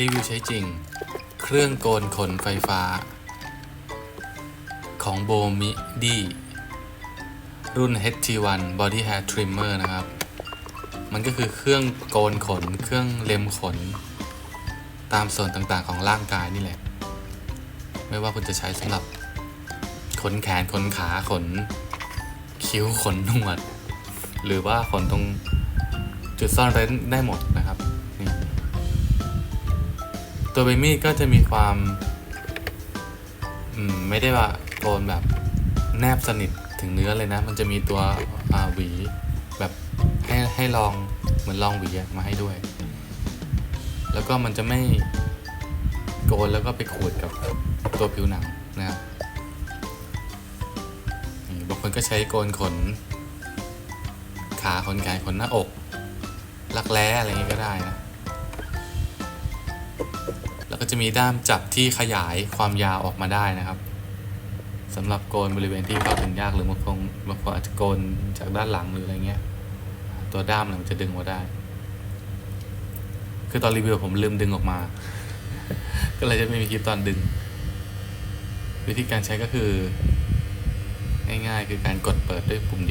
รีวิวใช้จริง เครื่องโกนขนไฟฟ้า ของโบมิดีรุ่น HT1 Body Hair Trimmer นะครับ มันก็คือเครื่องโกนขน เครื่องเล็มขน ตามส่วนต่างๆของร่างกายนี่แหละ ไม่ว่าคุณจะใช้สำหรับขนแขน ขนขา ขนคิ้ว ขนหนวด หรือว่าขนตรงจุดซ่อนเร้นได้หมดนะครับ ตัวเบมี่ก็จะมีความอมไม่ได้ว่าโกนแบบแนบสนิทถึงเนื้อเลยนะ มันจะมีตัวหวีแบบให้ให้ลองเหมือนลองหวีมาให้ด้วย แล้วก็มันจะไม่โกนแล้วก็ไปขูดกับตัวผิวหนังนะครับบางคนก็ใช้โกนขน ขาขนแขนขนหน้าอก รักแร้อะไรอย่างนี้ก็ได้นะ จะมีด้ามจับที่ขยายความยาวออกมาได้นะครับสำหรับโกนบริเวณที่เข้าถึงยากหรือบางคนบางคนอาจจะโกนจากด้านหลังหรืออะไรเงี้ย ตัวด้ามเนี่ยมันจะดึงออกมาได้ คือตอนรีวิวผมลืมดึงออกมา ก็เลยจะไม่มีคลิปตอนดึง วิธีการใช้ก็คือ ง่ายๆ คือการกดเปิดด้วยปุ่ม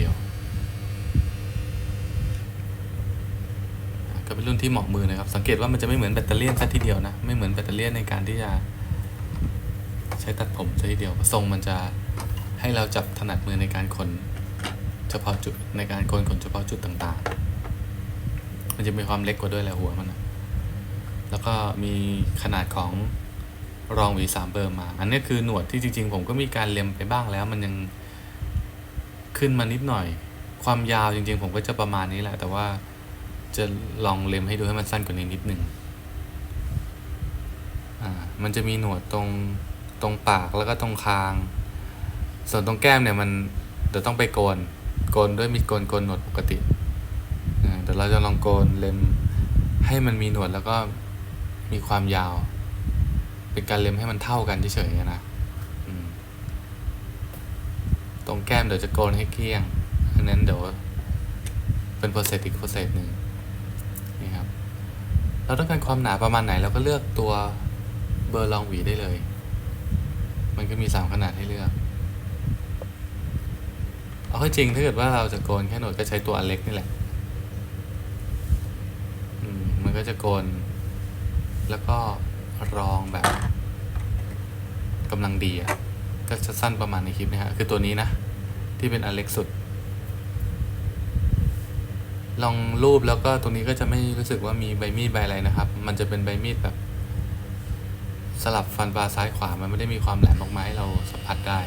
เดียวก็เป็นรุ่นที่เหมาะมือนะครับ สังเกตว่ามันจะไม่เหมือนแบตเตอรี่ซะทีเดียวนะ ไม่เหมือนแบตเตอรี่ในการที่จะใช้ตัดผมซะทีเดียวทรงมันจะให้เราจับถนัดมือในการขนเฉพาะจุดในการโกนขนเฉพาะจุดต่างๆ มันจะมีความเล็กกว่าด้วยแหละหัวมันนะแล้วก็มีขนาดของรองหวีสามเบอร์มา อันนี้คือหนวดที่จริงๆ ผมก็มีการเล็มไปบ้างแล้วมันยังขึ้นมานิดหน่อย ความยาวจริงๆ ผมก็จะประมาณนี้แหละ แต่ว่า จะลองเล็มให้ดูให้มันสั้นกว่านี้นิดนึงอ่า มันจะมีหนวดตรงตรงปากแล้วก็ตรงคาง ส่วนตรงแก้มเนี่ยมันเดี๋ยวต้องไปโกน โกนด้วยมีดโกนโกนหนวดปกติเดี๋ยวเราจะลองโกนเล็มให้มันมีหนวดแล้วก็มีความยาว เป็นการเล็มให้มันเท่ากันเฉยๆนะตรงแก้มเดี๋ยวจะโกนให้เกลี้ยงอันนั้นเดี๋ยวเป็นโปรเซสอีกโปรเซสหนึ่ง นี่ครับ เราต้องการความหนาประมาณไหนเราก็เลือกตัวเบอร์รองหวีได้เลย มันก็มีสามขนาดให้เลือก เอาเข้จริงถ้าเกิดว่าเราจะโกนแค่หนวดก็ใช้ตัวอันเล็กนี่แหละมมันก็จะโกน แล้วก็รองแบบกำลังดีอะก็จะสั้นประมาณในคลิปนะฮะคือตัวนี้นะ ที่เป็นอันเล็กสุด ลองรูปแล้วก็ตรงนี้ก็จะไม่รู้สึกว่ามีใบมีดใบอะไรนะครับ มันจะเป็นใบมีดแบบ สลับฟันปลาซ้ายขวา มันไม่ได้มีความแหลมออกมาให้เราสัมผัสได้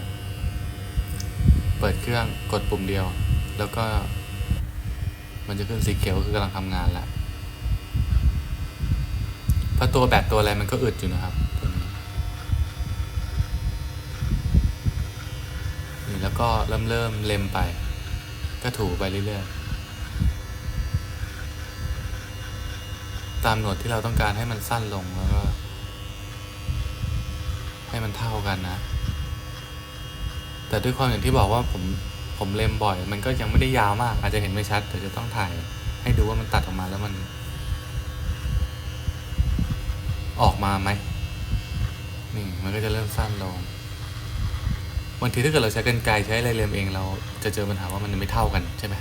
เปิดเครื่องกดปุ่มเดียว แล้วก็ มันจะขึ้นสีเขียวคือกำลังทำงานแล้วเพราะตัวแบตตัวอะไรมันก็อึดอยู่นะครับตัวนี้นี่แล้วก็เริ่มเริ่มเล็มไป ก็ถูไปเรื่อยๆ ตามหนวดที่เราต้องการให้มันสั้นลงแล้วก็ ให้มันเท่ากันนะ แต่ด้วยความอย่างที่บอกว่าผมผมเล็มบ่อย มันก็ยังไม่ได้ยาวมาก อาจจะเห็นไม่ชัดแต่จะต้องถ่าย ให้ดูว่ามันตัดออกมาแล้วมัน ออกมาไหมนี่มันก็จะเริ่มสั้นลงบางทีถ้าเกิดเราใช้กรรไกรใช้อะไรเล็มเองเราจะเจอปัญหาว่ามันไม่เท่ากันใช่ไหม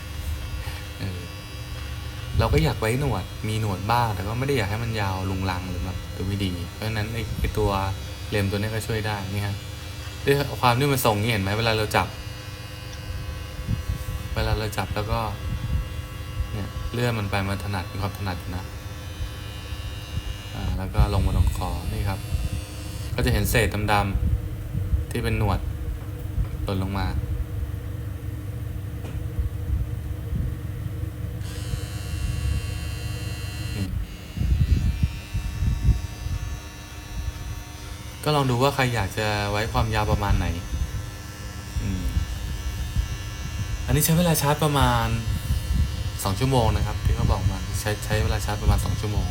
เราก็อยากไว้หนวดมีหนวดบ้าง แต่ก็ไม่ได้อยากให้มันยาวลุงลังหรือแบบดูไม่ดี เพราะฉะนั้นไอ้ไอตัวเล็มตัวนี้ก็ช่วยได้นี่ฮะด้วยความที่มันทรงนี่เห็นไหมเวลาเราจับ เวลาเราจับแล้วก็ เนี่ยเลื่อนมันไปมันถนัดมีความถนัดนะอ่าแล้วก็ลงมาตรงคอนี่ครับ ก็จะเห็นเศษดำๆที่เป็นหนวดหล่นลงมา ก็ลองดูว่าใครอยากจะไว้ความยาวประมาณไหนอันนี้ใช้เวลาชาร์จประมาณสองชั่วโมงนะครับที่เขาบอกมาใช้ใช้เวลาชาร์จประมาณสองชั่วโมง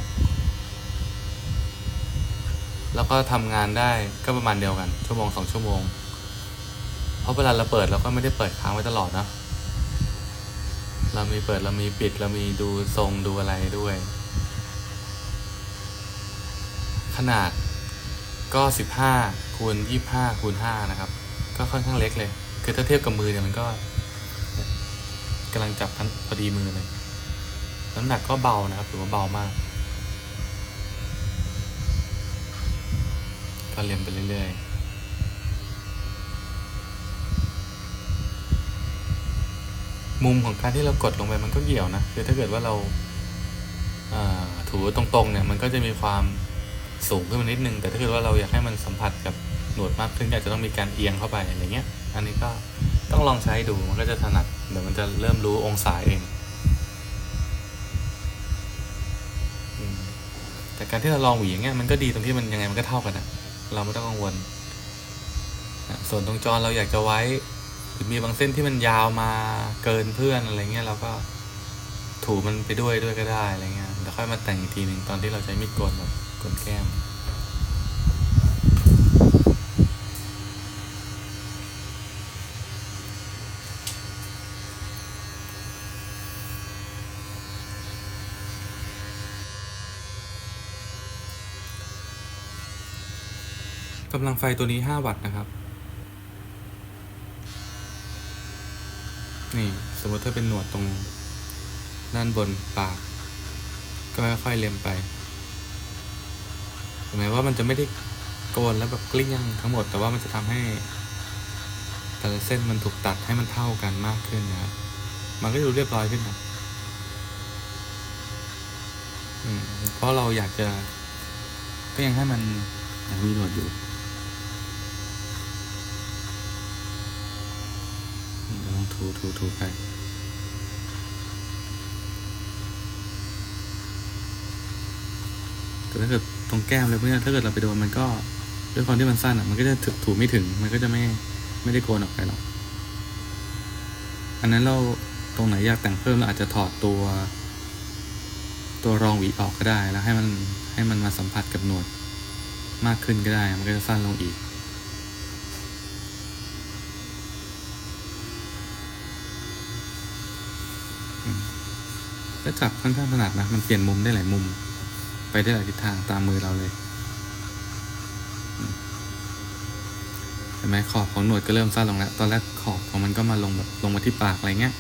แล้วก็ทำงานได้ก็ประมาณเดียวกัน ชั่วโมงสองชั่วโมง เพราะเวลาเราเปิดเราก็ไม่ได้เปิดค้างไว้ตลอดนะเรามีเปิดเรามีปิดเรามีดูทรงดูอะไรด้วย ขนาด ก็สิบห้าคูณยี่ห้าคูณห้านะครับ ก็ค่อนข้างเล็กเลย คือถ้าเทียบกับมือเนี่ยมันก็กำลังจับกันพอดีมือเลยน้ำหนักก็เบานะครับถือว่าเบามาก ก็เรียนไปเรื่อยๆมุมของการที่เรากดลงไปมันก็เกี่ยวนะ คือถ้าเกิดว่าเราอ่าถูตรงๆเนี่ยมันก็จะมีความ สูงขึ้นมานิดนึง แต่ถ้าเกิดว่าเราอยากให้มันสัมผัสกับหนวดมากขึ้นก็อาจจะต้องมีการเอียงเข้าไปอะไรเงี้ย อันนี้ก็ต้องลองใช้ดูมันก็จะถนัดเดี๋ยวมันจะเริ่มรู้องศาเองแต่การที่เราลองหวีอย่างเงี้ยมันก็ดีตรงที่มันยังไงมันก็เท่ากันอะเราไม่ต้องกังวลส่วนตรงจอเราอยากจะไว้หรือมีบางเส้นที่มันยาวมาเกินเพื่อนอะไรเงี้ยเราก็ถูมันไปด้วยด้วยก็ได้อะไรเงี้ยเดี๋ยวค่อยมาแต่งอีกทีหนึ่งตอนที่เราใช้มีดโกนแบบ กนแก้มกำลังไฟตัวนี้ 5 วัตต์นะครับ นี่สมมติถ้าเป็นหนวดตรงด้านบนปาก ก็ค่อยๆเล็มไป ถึงแม้ว่ามันจะไม่ได้โกนแล้วแบบเกลี้ยงทั้งหมด แต่ว่ามันจะทำให้ แต่ละเส้นมันถูกตัดให้มันเท่ากันมากขึ้นนะครับ มันก็ดูเรียบร้อยขึ้นนะอืมเพราะเราอยากจะ ก็ยังให้มันยังมีหนวดอยู่ลองถูถูถูไป แต่ถ้าเกิดตรงแก้มเลยพวกนี้ถ้าเกิดเราไปโดนมันก็ด้วยความที่มันสั้นอะมันก็จะถูถูไม่ถึง มันก็จะไม่ไม่ได้โกนออกไปหรอก อันนั้นเราตรงไหนอยากแต่งเพิ่มเราอาจจะถอดตัว ตัวรองหวีออกก็ได้ แล้วให้มันให้มันมาสัมผัสกับหนวดมากขึ้นก็ได้ มันก็จะสั้นลงอีก ก็จับค่อนข้างถนัดนะ มันเปลี่ยนมุมได้หลายมุม ไปได้หลายทิศทางตามมือเราเลยเห็นไหมขอบของหนวดก็เริ่มสั้นลงแล้ว ตอนแรกขอบของมันก็มาลงแบบลงมาที่ปากอะไรเงี้ย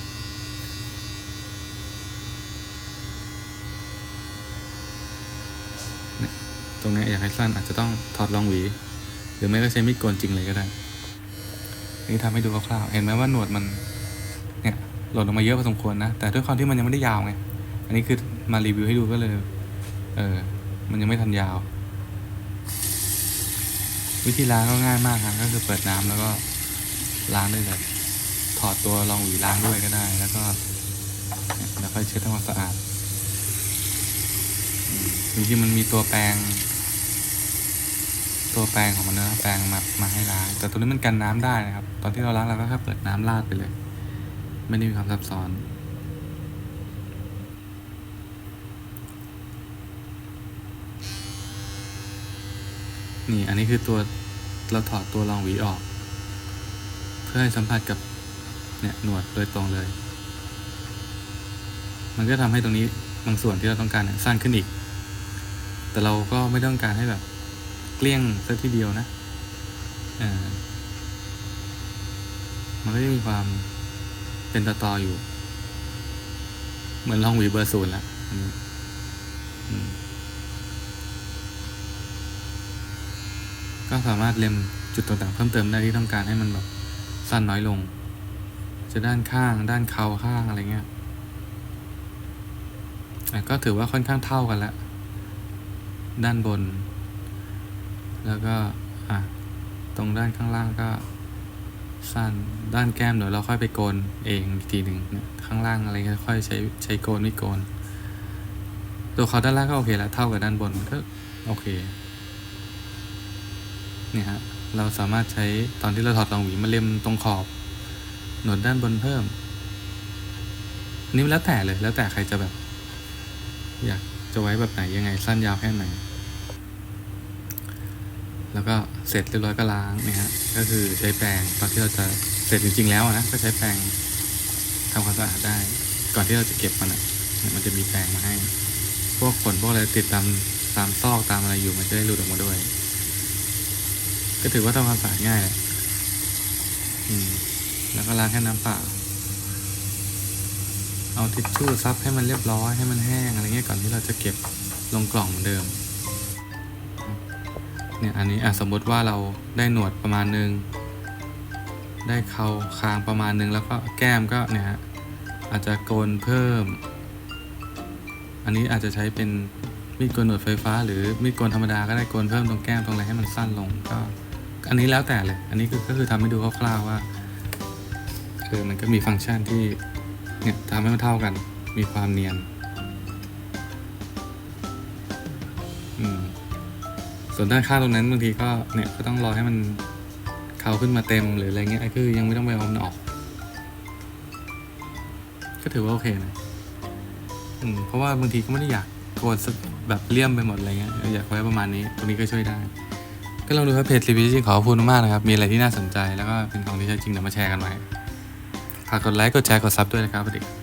ตรงนี้อยากให้สั้นอาจจะต้องถอดรองหวี หรือไม่ก็ใช้มีดโกนจริงเลยก็ได้ นี่ทำให้ดูคร่าวๆเห็นไหมว่าหนวดมันเนี่ยหล่นลงมาเยอะพอสมควรนะ แต่ด้วยความที่มันยังไม่ได้ยาวไง อันนี้คือมารีวิวให้ดูก็เลย เออ มันยังไม่ทันยาว วิธีล้างก็ง่ายมากครับ ก็คือเปิดน้ำแล้วก็ล้างได้เลย ถอดตัวรองหวีล้างด้วยก็ได้ แล้วก็แล้วค่อยเช็ดทำความสะอาดจริงๆมันมีตัวแปรงตัวแปรงของมันนะแปรงมามาให้ล้าง แต่ตัวนี้มันกันน้ำได้นะครับ ตอนที่เราล้างเราก็แค่เปิดน้ำราดไปเลย ไม่ได้มีความซับซ้อน นี่ อันนี้คือตัวเราถอดตัวรองหวีออก เพื่อให้สัมผัสกับเนี่ยหนวดโดยตรงเลย มันก็ทำให้ตรงนี้บางส่วนที่เราต้องการเนี่ยสั้นขึ้นอีก แต่เราก็ไม่ต้องการให้แบบเกลี้ยงซะทีเดียวนะมันก็จะมีความเป็นตอตออยู่ เหมือนลองหวีเบอร์ศูนย์ละอืม ก็สามารถเล็มจุดต่างๆเพิ่มเติมได้ที่ต้องการให้มันแบบสั้นน้อยลง จะด้านข้างด้านเข่าข้างอะไรเงี้ยก็ถือว่าค่อนข้างเท่ากันแล้วด้านบน แล้วก็อะตรงด้านข้างล่างก็สั้นด้านแก้มเดี๋ยวเราค่อยไปโกนเองอีกทีหนึ่งข้างล่างอะไรก็ค่อยใช้ใช้โกนไม่โกน ตัวเขาด้านล่างก็โอเคแล้วเท่ากับด้านบนก็โอเค เนี่ยฮะเราสามารถใช้ตอนที่เราถอดรองหวีมาเล็มตรงขอบ หนวดด้านบนเพิ่มอันนี่แล้วแต่เลยแล้วแต่ใครจะแบบ อยากจะไว้แบบไหนยังไงสั้นยาวแค่ไหน แล้วก็เสร็จเรียบร้อยก็ล้างเนี่ยฮะก็คือใช้แปรงตอนที่เราจะเสร็จจริงๆแล้วนะก็ใช้แปรงทำความสะอาดได้ ก่อนที่เราจะเก็บมันอะเนี่ยมันจะมีแปรงมาให้ พวกขนพวกอะไรติดตามตามซอกตามอะไรอยู่มันจะได้หลุดออกมาด้วย ก็ถือว่าทำความสะอาดง่ายแหละอืม แล้วก็ล้างแค่น้ำเปล่า เอาทิชชู่ซับให้มันเรียบร้อยให้มันแห้งอะไรเงี้ยก่อนที่เราจะเก็บลงกล่องเหมือนเดิม เนี่ยอันนี้อะสมมติว่าเราได้หนวดประมาณนึง ได้เขาคางประมาณนึงแล้วก็แก้มก็เนี่ยฮะอาจจะโกนเพิ่ม อันนี้อาจจะใช้เป็นมีดโกนหนวดไฟฟ้า หรือมีดโกนธรรมดาก็ได้โกนเพิ่มตรงแก้มตรงอะไรให้มันสั้นลงก็ อันนี้แล้วแต่เลย อันนี้ก็คือทำให้ดูคร่าวๆว่าคือมันก็มีฟังก์ชันที่เนี่ยทำให้มันเท่ากัน มีความเนียนส่วนด้านข้างตรงนั้นบางทีก็เนี่ยก็ต้องรอให้มันเขาขึ้นมาเต็มหรืออะไรเงี้ยคือยังไม่ต้องไปเอามันออก ก็ถือว่าโอเคนะอืมเพราะว่าบางทีก็ไม่ได้อยากโกนแบบเลี่ยมไปหมดอะไรเงี้ยอยากไว้ประมาณนี้ ตรงนี้ก็ช่วยได้ ก็ลองดูครับเพจรีวิวจริงขอขอบคุณมากนะครับ มีอะไรที่น่าสนใจแล้วก็เป็นของที่ใช้จริงเดี๋ยวมาแชร์กันไว้ฝากกดไลค์กดแชร์กดซับด้วยนะครับสวัสดี